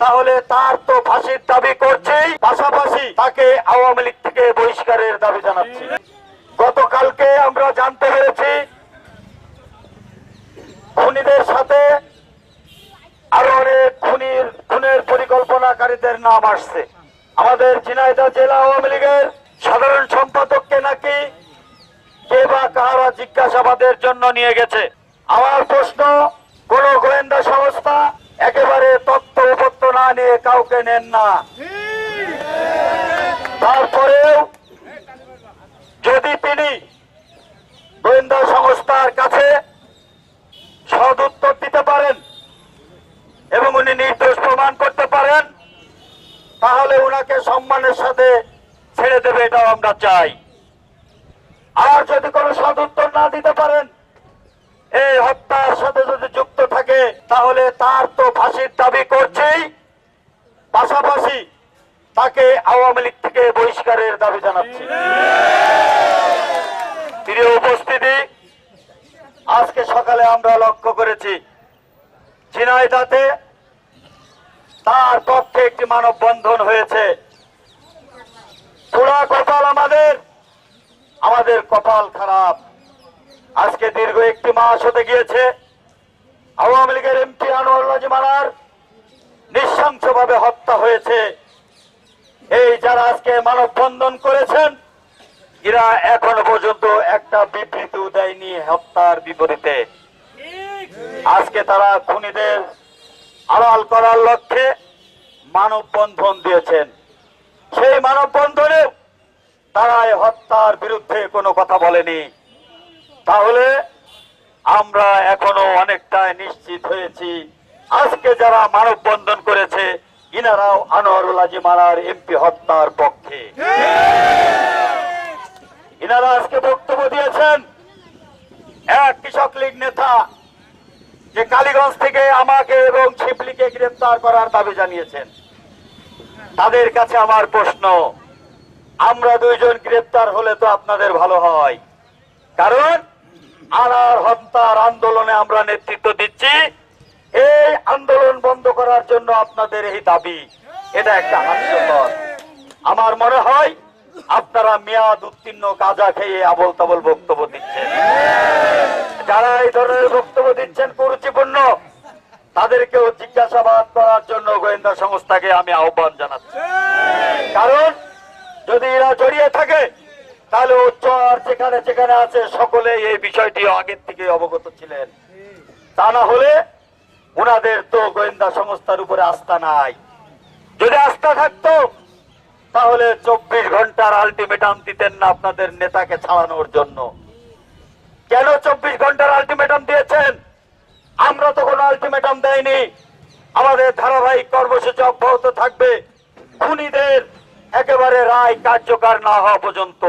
তাহলে তার তো ফাঁসির দাবি করছেই। পাশাপাশি তাকে আওয়ামী লীগ থেকে বহিষ্কারের দাবি জানাচ্ছি। গতকালকে আমরা জানতে পেরেছি, খুনিদের সাথে আরও অনেক খুনির, খুনের পরিকল্পনাকারীদের নাম আসছে। আমাদের ঝিনাইদহ জেলা আওয়ামী লীগের সাধারণ সম্পাদককে নাকি কে বা কাহারা জিজ্ঞাসাবাদের জন্য নিয়ে গেছে? আমার প্রশ্ন, কোন গোয়েন্দা সংস্থা একেবারে নিয়ে কাউকে নেন না। তারপরেও যদি তিনি গোয়েন্দা সংস্থার কাছে সদ উত্তর দিতে পারেন এবং উনি নির্দোষ প্রমাণ করতে পারেন, তাহলে উনাকে সম্মানের সাথে ছেড়ে দেবে এটাও আমরা চাই। আর যদি কোনো সদুত্তর না দিতে পারেন, এই হত্যার সাথে যদি যুক্ত থাকে, তাহলে তার তো ফাঁসির দাবি করছেই। পাশাপাশি তাকে আওয়ামী লীগ থেকে বহিষ্কারের দাবি জানাচ্ছি। প্রিয় উপস্থিতি, আজকে সকালে আমরা লক্ষ্য করেছি ঝিনাইদাতে তার পক্ষে একটি মানববন্ধন হয়েছে। পুরা কপাল আমাদের আমাদের কপাল খারাপ। আজকে দীর্ঘ একটি মাস হতে গিয়েছে। আওয়ামী লীগের এমপি আনোয়ার মানার নৃশংসভাবে হত্যা হয়েছে। এই যারা আজকে মানববন্ধন করেছেন, এরা এখনও পর্যন্ত একটা বিবৃতি দেয়নি হত্যার বিপরীতে। আজকে তারা খুনিদের আড়াল করার লক্ষ্যে মানববন্ধন দিয়েছেন। সেই মানববন্ধনে তারা হত্যার বিরুদ্ধে কোনো কথা বলেনি। তাহলে আমরা এখনও অনেকটাই নিশ্চিত হয়েছি। আজকে যারা মানববন্ধন করেছে, ইনারাও আনোয়ারুল মারার এমপি হত্যার পক্ষে। ইনারা আজকে বক্তব্য দিয়েছেন, এক কৃষক লীগ নেতা যে কালীগঞ্জ থেকে আমাকে এবং ছিপলিকে গ্রেফতার করার দাবি জানিয়েছেন। তাদের কাছে আমার প্রশ্ন, আমরা দুইজন গ্রেফতার হলে তো আপনাদের ভালো হয়। কারণ আনার হত্যার আন্দোলনে আমরা নেতৃত্ব দিচ্ছি। এই আন্দোলন বন্ধ করার জন্য আপনাদের এই দাবি। এটা একটা হাস্যকর। আমার মনে হয় আপনারা মেয়াদ উত্তীর্ণ গাঁজা খেয়ে আবল তাবল বক্তব্য দিচ্ছেন। যারা এই ধরনের বক্তব্য দিচ্ছেন কুরুচিপূর্ণ, তাদেরকেও জিজ্ঞাসাবাদ করার জন্য গোয়েন্দা সংস্থাকে আমি আহ্বান জানাচ্ছি। কারণ, যদি এরা জড়িয়ে থাকে, তাহলে উচ্চর যেখানে যেখানে আছে সকলে এই বিষয়টি আগের থেকে অবগত ছিলেন। তা না হলে ওনাদের তো গোয়েন্দা সংস্থার উপরে আস্থা নাই। যদি আস্থা থাকতো, তাহলে চব্বিশ ঘণ্টার আলটিমেটাম দিতেন না আপনাদের নেতাকে ছাড়ানোর জন্য। কেন চব্বিশ ঘণ্টার আলটিমেটাম দিয়েছেন? আমরা তো কোনো আলটিমেটাম দেয়নি আমাদের ধারাবাহিক কর্মসূচি অব্যাহত থাকবে। খুনিদের একেবারে রায় কার্যকর না হওয়া পর্যন্ত।